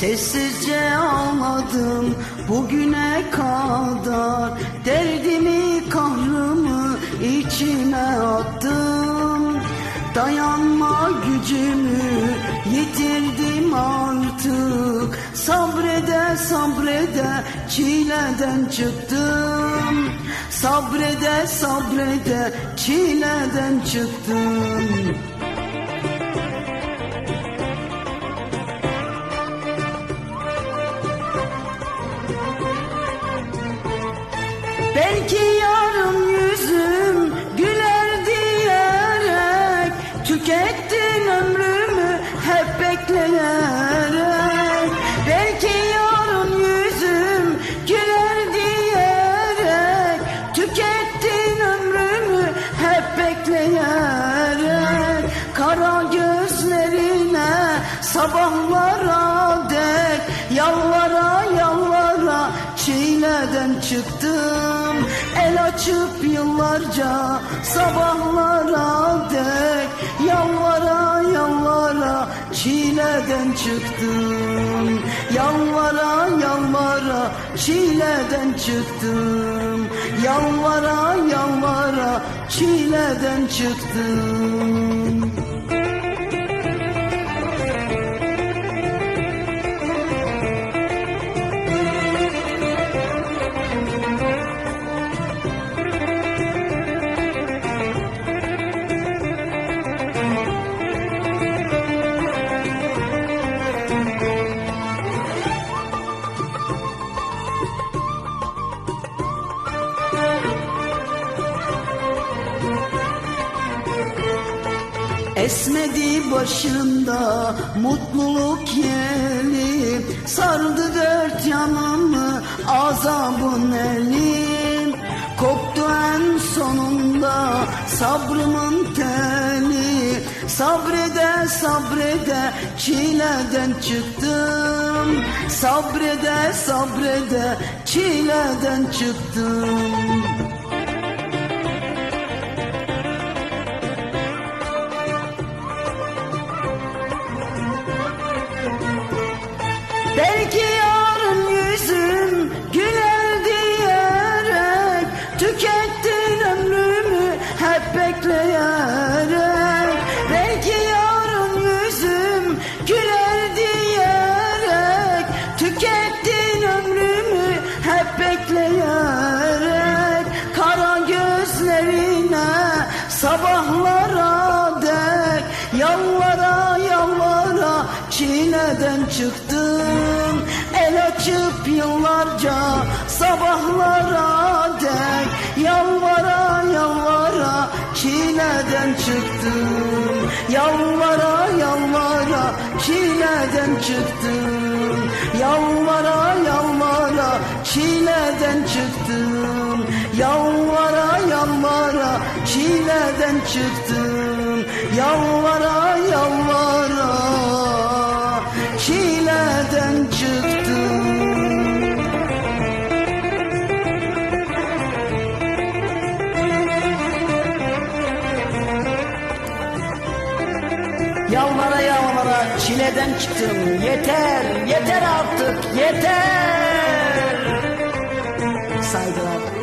Sessizce ağladım bugüne kadar. Derdimi kahrımı içime attım. Dayanma gücümü yitirdim artık. Sabrede sabrede çileden çıktım. Sabrede sabrede çileden çıktım Belki yarın yüzüm güler diyerek Tükettin ömrümü hep bekleyerek Belki yarın yüzüm güler diyerek Tükettin ömrümü hep bekleyerek Kara gözlerine sabahlara dek Yalvara yalvara çileden çıktım açıp yıllarca sabahlara dek Yalvara yalvara çileden çıktım. Yalvara yalvara çileden çıktım. Yalvara yalvara çileden çıktım Esmedi başımda mutluluk yeli Sardı dört yanımı azabın eli. Koptu en sonunda sabrımın teli. Sabrede sabrede çileden çıktım. Sabrede sabrede çileden çıktım Belki yarın yüzüm güler diyerek Tükettin ömrümü hep bekleyerek. Belki yarın yüzüm güler diyerek Tükettin ömrümü hep bekleyerek. Kara gözlerine sabahlara dek Yalvara yalvara çileden çıktım Açıp yıllarca sabahlara dek Yalvara yalvara çileden çıktım. Yalvara yalvara çileden çıktım. Yalvara yalvara çileden çıktım. Yalvara yalvara çileden çıktım. Yalvara yalvara Yalvara yalvara çileden çıktım. Yeter, yeter artık, yeter. Saygılar